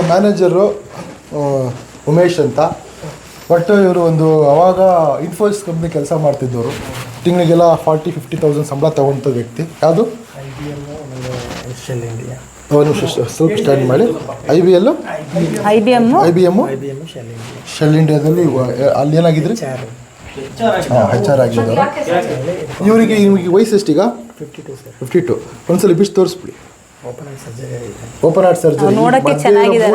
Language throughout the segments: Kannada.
ಇವ್ರ ಮ್ಯಾನೇಜರು ಉಮೇಶ್ ಅಂತ. ಬಟ್ ಇವರು ಒಂದು ಅವಾಗ ಇನ್ಫೋಸಿಸ್ ಕಂಪ್ನಿ ಕೆಲಸ ಮಾಡ್ತಿದ್ದವರು. ತಿಂಗಳಿಗೆಲ್ಲ ಫಾರ್ಟಿ ಫಿಫ್ಟಿ ತೌಸಂಡ್ ಸಂಬಳ ತಗೊಂತ ವ್ಯಕ್ತಿ. ಯಾವುದು? ಸ್ವಲ್ಪ ಸ್ಟ್ಯಾಂಡ್ ಮಾಡಿ. I B L I B M I B M M Shell ಇಂಡಿಯಾದಲ್ಲಿ ಅಲ್ಲಿ ಏನಾಗಿದ್ರಿ? ಚಾರ್ ಹಾಂ ಹೆಚ್ ಆರ್ ಆಗಿದ್ದಾರೆ. ಇವರಿಗೆ ನಿಮಗೆ ವಯಸ್ಸು ಎಷ್ಟೀಗ fifty two sir fifty two ಒಂದ್ಸಲ ಬಿಸ್ ತೋರಿಸ್ಬಿಡಿ. ಓಪನ್ ಹಾರ್ಟ್ ಸರ್ಜರಿ ನೋಡಕ್ಕೆ ಚೆನ್ನಾಗಿದೆ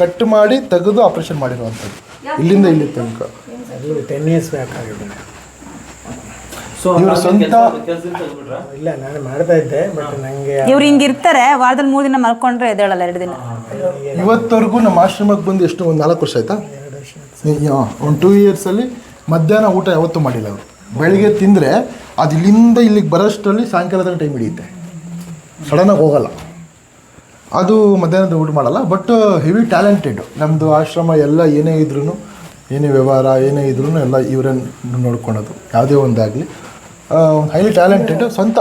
ಕಟ್ ಮಾಡಿ ತೆಗೆದು ಆಪರೇಷನ್ ಮಾಡಿರುವಂಥದ್ದು. ಇಲ್ಲಿಂದ ಇಲ್ಲಿ ತನಕ. ಅದು ಟೆನ್ ಇಯರ್ಸ್ ಬ್ಯಾಕ್ ಆಗಿದೆ. ಸೊ ಇವ್ರ ಸ್ವಂತ ಇಲ್ಲ ನಾನು ಮಾಡ್ತಾ ಇದ್ದೆ ಬಟ್ ನನಗೆ ಇವ್ರು ಹಿಂಗಿರ್ತಾರೆ ವಾರದಲ್ಲಿ ಮೂರು ದಿನ ಮಲ್ಕೊಂಡ್ರೆ ಎದ್ದೇಳಲ್ಲ ಎರಡು ದಿನ. ಇವತ್ತವರೆಗೂ ನಮ್ಮ ಆಶ್ರಮಕ್ಕೆ ಬಂದು ಎಷ್ಟು ಒಂದು ನಾಲ್ಕು ವರ್ಷ ಆಯ್ತಾ? ಎರಡು ವರ್ಷ ಒಂದು ಟೂ ಇಯರ್ಸಲ್ಲಿ ಮಧ್ಯಾಹ್ನ ಊಟ ಯಾವತ್ತೂ ಮಾಡಿಲ್ಲ ಅವರು. ಬೆಳಿಗ್ಗೆ ತಿಂದರೆ ಅದು ಇಲ್ಲಿಂದ ಇಲ್ಲಿಗೆ ಬರೋಷ್ಟರಲ್ಲಿ ಸಾಯಂಕಾಲ ತನಕ ಟೈಮ್ ಹಿಡಿಯುತ್ತೆ. ಸಡನ್ನಾಗಿ ಹೋಗಲ್ಲ. ಅದು ಮಧ್ಯಾಹ್ನದ ಊಟ ಮಾಡಲ್ಲ ಬಟ್ ಹೆವಿ ಟ್ಯಾಲೆಂಟೆಡ್ ನಮ್ಮದು ಆಶ್ರಮ ಎಲ್ಲ ಏನೇ ಇದ್ರೂ ಏನೇ ವ್ಯವಹಾರ ಏನೇ ಇದ್ರೂ ಎಲ್ಲ ಇವರೇ ನೋಡ್ಕೊಳೋದು ಯಾವುದೇ ಒಂದಾಗಲಿ ಹೈಲಿ ಟ್ಯಾಲೆಂಟೆಡ್ ಸ್ವಂತ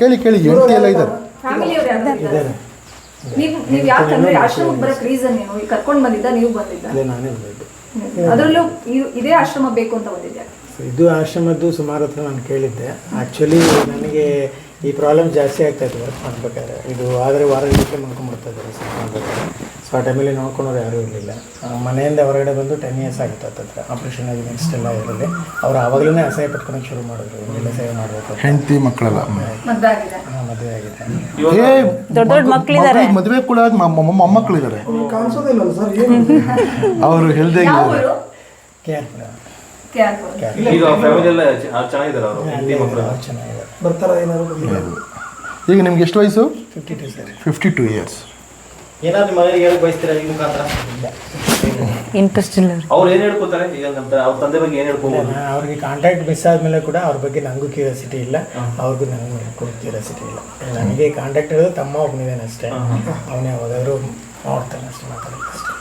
ಕೇಳಿ ಕೇಳಿ ಹೆಂಡತಿ ಎಲ್ಲ ಇದ್ದಾರೆ. ಫ್ಯಾಮಿಲಿ ಅವ್ರು ಯಾರು ನೀವು ನೀವು ಆಶ್ರಮಕ್ಕೆ ಬರಕ್ ರೀಸನ್ ಏನು? ಈಗ ಕರ್ಕೊಂಡ್ ಬಂದಿದ್ದ ನೀವು ಬಂದಿದ್ದ? ಅದೇ ನಾನೇ ಬಂದಿದ್ದು. ಇದೇ ಆಶ್ರಮ ಬೇಕು ಅಂತ ಬಂದಿದ್ದೆ ಇದು ಆಶ್ರಮದ್ದು ಸುಮಾರು ಹತ್ರ ನಾನು ಕೇಳಿದ್ದೆ. ಆ್ಯಕ್ಚುಲಿ ನನಗೆ ಈ ಪ್ರಾಬ್ಲಮ್ ಜಾಸ್ತಿ ಆಗ್ತಾ ಇತ್ತು ವರ್ಕ್ ಮಾಡ್ಬೇಕಾದ್ರೆ. ಇದು ಆದರೆ ವಾರ ಗಟ್ಟಲೆ ಮಾಡ್ಕೊಂಡ್ಬಿಡ್ತಾಯಿದ್ದಾರೆ ಸರ್ ಮಾಡ್ಬೇಕಾದ್ರೆ. ಸೊ ಆ ಟೈಮಲ್ಲಿ ನೋಡ್ಕೊಳೋರು ಯಾರೂ ಇರಲಿಲ್ಲ. ಮನೆಯಿಂದ ಹೊರಗಡೆ ಬಂದು ಟೆನ್ ಇಯರ್ಸ್ ಆಗಿತ್ತು ಹತ್ತತ್ರ. ಆಪ್ರೇಷನ್ ಆಗಿ ನೆಕ್ಸ್ಟ್ ಎಲ್ಲ ಇರಲಿ ಅವ್ರು ಆವಾಗಲೇ ಅಸಹ್ಯ ಪಟ್ಕೊಳಕ್ಕೆ ಶುರು ಮಾಡಿದ್ರು. ಎಲ್ಲ ಸೇವೆ ಮಾಡಬೇಕು ಅಂತ. ಹೆಂಡತಿ ಮಕ್ಕಳೆಲ್ಲ? ಮದ್ವೆ ಆಗಿದೆ. ಹಾಂ ಮದುವೆ ಆಗಿದೆ. ಏ ದೊಡ್ಡ ದೊಡ್ಡ ಇದ್ದಾರೆ ಮದುವೆ ಕೂಡ ಮೊಮ್ಮಕ್ಕಳಿದ್ದಾರೆ ಅವರು ಹೆಲ್ದಿ ಆಗಿದ್ದಾರೆ. ಊರು ಈಗ ಫ್ಯಾಮಿಲಿ ಎಲ್ಲ ಚೆನ್ನಾಗಿದ್ದಾರೆ ಅವರು. ಬರ್ತಾರ ಚೆನ್ನಾಗಿದೆ ಈಗ ನಿಮ್ಗೆ ಎಷ್ಟು ವಯಸ್ಸು? Fifty two sir fifty two years ಏನಾದ್ರು ನಿಮ್ಮ ಮನೆಗೆ ಹೇಳಕ್ ಬಯಸ್ತೀರಾ ಈ ಮುಖಾಂತರ? ಇಂಟ್ರೆಸ್ಟ್ ಇಲ್ಲ ಅವ್ರಿಗೆ. ಅವ್ರು ಏನ್ ಹೇಳ್ಕೊತಾರೆ? ಈಗ ನಮ್ಮ ಅವ್ರ ತಂದೆ ಬಗ್ಗೆ ಏನು ಹೇಳ್ಕೊಬೋದು? ಅವ್ರಿಗೆ ಕಾಂಟ್ಯಾಕ್ಟ್ ಮಿಸ್ ಆದಮೇಲೆ ಕೂಡ ಅವ್ರ ಬಗ್ಗೆ ನನಗೂ ಕ್ಯೂರಿಯಾಸಿಟಿ ಇಲ್ಲ. ಅವ್ರಿಗೂ ನನಗೂ ಕ್ಯೂರಿಯಾಸಿಟಿ ಇಲ್ಲ. ನನಗೆ ಕಾಂಟ್ಯಾಕ್ಟ್ ಇರೋದು ತಮ್ಮ ಒಬ್ಬನಿದ್ದಾನೆ ಅಷ್ಟೇ. ಅವನೇ ಯಾವಾಗಾದ್ರೂ ನೋಡ್ತಾನೆ ಅಷ್ಟೇ ಮಾತಾಡೋದು ಅಷ್ಟೇ.